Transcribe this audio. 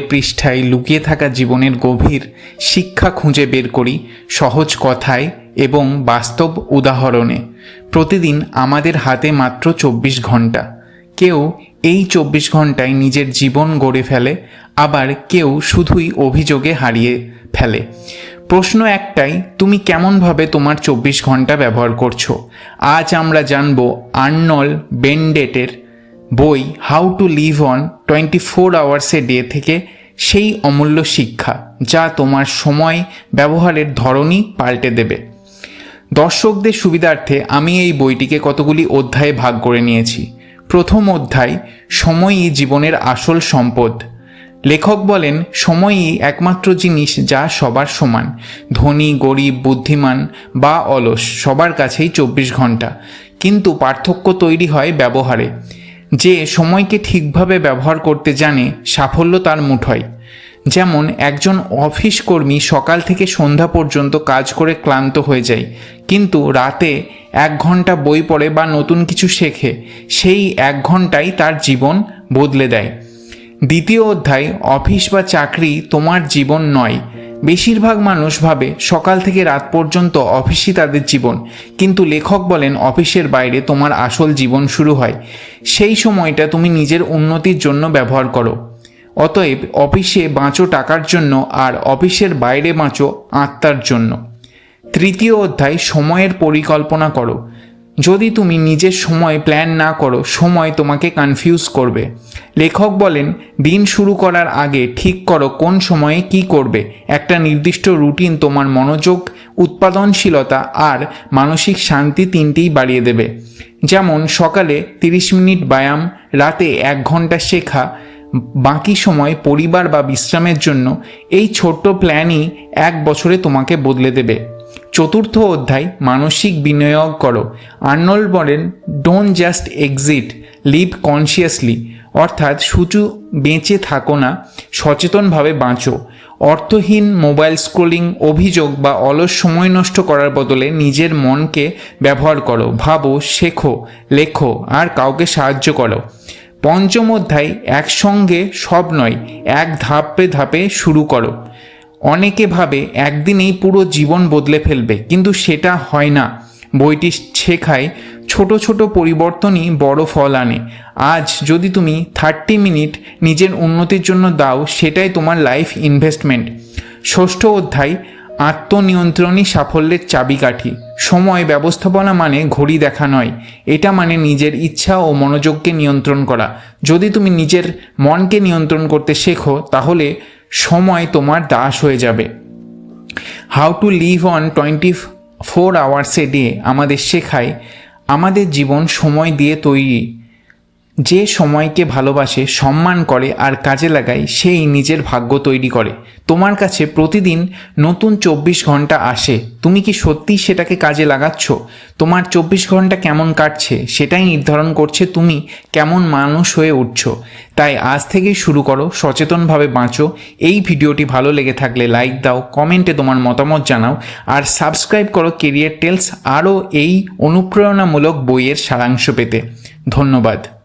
পৃষ্ঠায় লুকিয়ে থাকা জীবনের গভীর শিক্ষা খুঁজে বের করি সহজ কথায় এবং বাস্তব উদাহরণে। প্রতিদিন আমাদের হাতে মাত্র চব্বিশ ঘণ্টা। কেউ এই চব্বিশ ঘন্টায় নিজের জীবন গড়ে ফেলে, আবার কেউ শুধুই অভিযোগে হারিয়ে ফেলে। প্রশ্ন একটাই, তুমি কেমনভাবে তোমার চব্বিশ ঘণ্টা ব্যবহার করছ? আজ আমরা জানব আর্নল বেন্ডেটের বই how to live on twenty four hours a day থেকে সেই অমূল্য শিক্ষা যা তোমার সময় ব্যবহারের ধরনই পাল্টে দেবে। দর্শকদের সুবিধার্থে আমি এই বইটিকে কতগুলি অধ্যায়ে ভাগ করে নিয়েছি। প্রথম অধ্যায়, সময়ই জীবনের আসল সম্পদ। লেখক বলেন, সময়ই একমাত্র জিনিস যা সবার সমান। ধনী, গরিব, বুদ্ধিমান বা অলস সবার কাছেই চব্বিশ ঘণ্টা। কিন্তু পার্থক্য তৈরি হয় ব্যবহারে। যে সময়কে ঠিকভাবে ব্যবহার করতে জানে, সাফল্য তার মুঠোয় যেমন, একজন অফিস কর্মী সকাল থেকে সন্ধ্যা পর্যন্ত কাজ করে ক্লান্ত হয়ে যায়, কিন্তু রাতে এক ঘণ্টা বই পড়ে বা নতুন কিছু শেখে, সেই এক ঘন্টাই তার জীবন বদলে দেয়। দ্বিতীয় অধ্যায়, অফিস বা চাকরি তোমার জীবন নয় বেশিরভাগ মানুষ ভাবে সকাল থেকে রাত পর্যন্ত অফিসই তাদের জীবন। কিন্তু লেখক বলেন, অফিসের বাইরে তোমার আসল জীবন শুরু হয়। সেই সময়টা তুমি নিজের উন্নতির জন্য ব্যবহার করো। অতএব অফিসে বাঁচো টাকার জন্য আর অফিসের বাইরে বাঁচো আত্মার জন্য। তৃতীয় অধ্যায়, সময়ের পরিকল্পনা করো। যদি তুমি নিজের সময় প্ল্যান না করো, সময় তোমাকে কনফিউজ করবে। লেখক বলেন, দিন শুরু করার আগে ঠিক করো কোন সময়ে কি করবে। একটা নির্দিষ্ট রুটিন তোমার মনোযোগ, উৎপাদনশীলতা আর মানসিক শান্তি তিনটেই বাড়িয়ে দেবে। যেমন, সকালে 30 মিনিট ব্যায়াম, রাতে এক ঘণ্টা শেখা, বাকি সময় পরিবার বা বিশ্রামের জন্য, এই ছোট্ট প্ল্যানই এক বছরে তোমাকে বদলে দেবে। চতুর্থ অধ্যায়, মানসিক বিনিয়োগ করো। আর্নল্ড বলেন don't just exist live consciously অর্থাৎ শুধু বেঁচে থাকো না, সচেতনভাবে বাঁচো। অর্থহীন মোবাইল স্ক্রোলিং অভিযোগ বা অলস সময় নষ্ট করার বদলে নিজের মনকে ব্যবহার করো। ভাবো, শেখো, লেখো, আর কাউকে সাহায্য করো। পঞ্চম অধ্যায়, একসঙ্গে সব নয়, এক ধাপে ধাপে শুরু করো। অনেকে ভাবে একদিনেই পুরো জীবন বদলে ফেলবে, কিন্তু সেটা হয় না। বইটি শেখায় ছোট ছোট পরিবর্তনই বড় ফল আনে। আজ যদি তুমি থার্টি মিনিট নিজের উন্নতির জন্য দাও, সেটাই তোমার লাইফ ইনভেস্টমেন্ট ষষ্ঠ অধ্যায়, আত্মনিয়ন্ত্রণই সাফল্যের চাবিকাঠি। সময় ব্যবস্থাপনা মানে ঘড়ি দেখা নয়। এটা মানে নিজের ইচ্ছা ও মনোযোগকে নিয়ন্ত্রণ করা। যদি তুমি নিজের মনকে নিয়ন্ত্রণ করতে শেখো, তাহলে সময় তোমার দাস হয়ে যাবে। How to live on twenty four hours a day আমাদের শেখায়, আমাদের জীবন সময় দিয়ে তৈরি। যে সময়কে ভালোবাসে, সম্মান করে আর কাজে লাগায়, সেই নিজের ভাগ্য তৈরি করে। তোমার কাছে প্রতিদিন নতুন চব্বিশ ঘণ্টা আসে। তুমি কি সত্যিই সেটাকে কাজে লাগাচ্ছ? তোমার চব্বিশ ঘণ্টা কেমন কাটছে? সেটাই নির্ধারণ করছে তুমি কেমন মানুষ হয়ে উঠছ। তাই আজ থেকেই শুরু করো, সচেতনভাবে বাঁচো। এই ভিডিওটি ভালো লেগে থাকলে লাইক দাও, কমেন্টে তোমার মতামত জানাও, আর সাবস্ক্রাইব করো কেরিয়ার টেলস আরও এই অনুপ্রেরণামূলক বইয়ের সারাংশ পেতে। ধন্যবাদ।